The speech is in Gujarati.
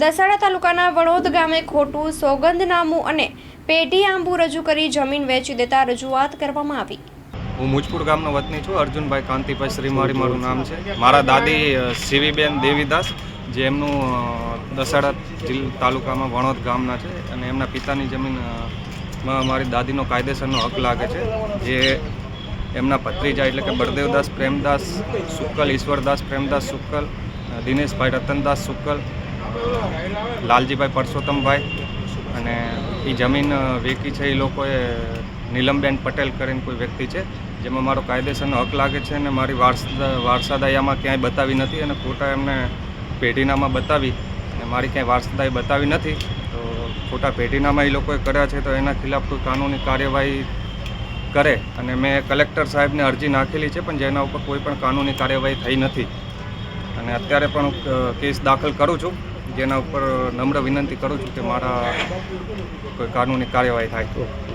દસાડા તાલુકાના વણોદ ગામે ખોટું સોગંદનામું અને પેઢી આંબુ રજૂ કરી જમીન વેચી દેતા રજૂઆત કરવામાં આવી. હું મુજપુર ગામનો વતની છું. અર્જુનભાઈ કાંતિભાઈ શ્રીમાળી મારું નામ છે. મારા દાદી શિવીબેન દેવીદાસ, જે એમનું દસાડા તાલુકામાં વણોદ ગામના છે અને એમના પિતાની જમીન મારી દાદીનો કાયદેસરનો હક લાગે છે. જે એમના ભત્રીજા એટલે કે બળદેવદાસ, પ્રેમદાસ સુક્કલ, ઈશ્વરદાસ, પ્રેમદાસ સુક્કલ દિનેશભાઈ રતનદાસ સુક્કલ લાલજીભાઈ પરસોત્તમભાઈ અને એ જમીન વેકી છે એ લોકોએ નીલમબેન પટેલ કરીને કોઈ વ્યક્તિ છે, જેમાં મારો કાયદેસરનો હક લાગે છે અને મારી વારસદા વારસાદાયામાં ક્યાંય બતાવી નથી અને ખોટા એમને પેઢીનામાં બતાવી અને મારી ક્યાંય વારસદાઈ બતાવી નથી, તો ખોટા પેઢીનામાં એ લોકોએ કર્યા છે, તો એના ખિલાફ કોઈ કાનૂની કાર્યવાહી કરે અને મેં કલેક્ટર સાહેબને અરજી નાખેલી છે, પણ જેના ઉપર કોઈ પણ કાનૂની કાર્યવાહી થઈ નથી. અને અત્યારે પણ કેસ દાખલ કરું છું. જેના ઉપર નમ્ર વિનંતી કરું છું કે મારા કોઈ કાનૂની કાર્યવાહી થાય.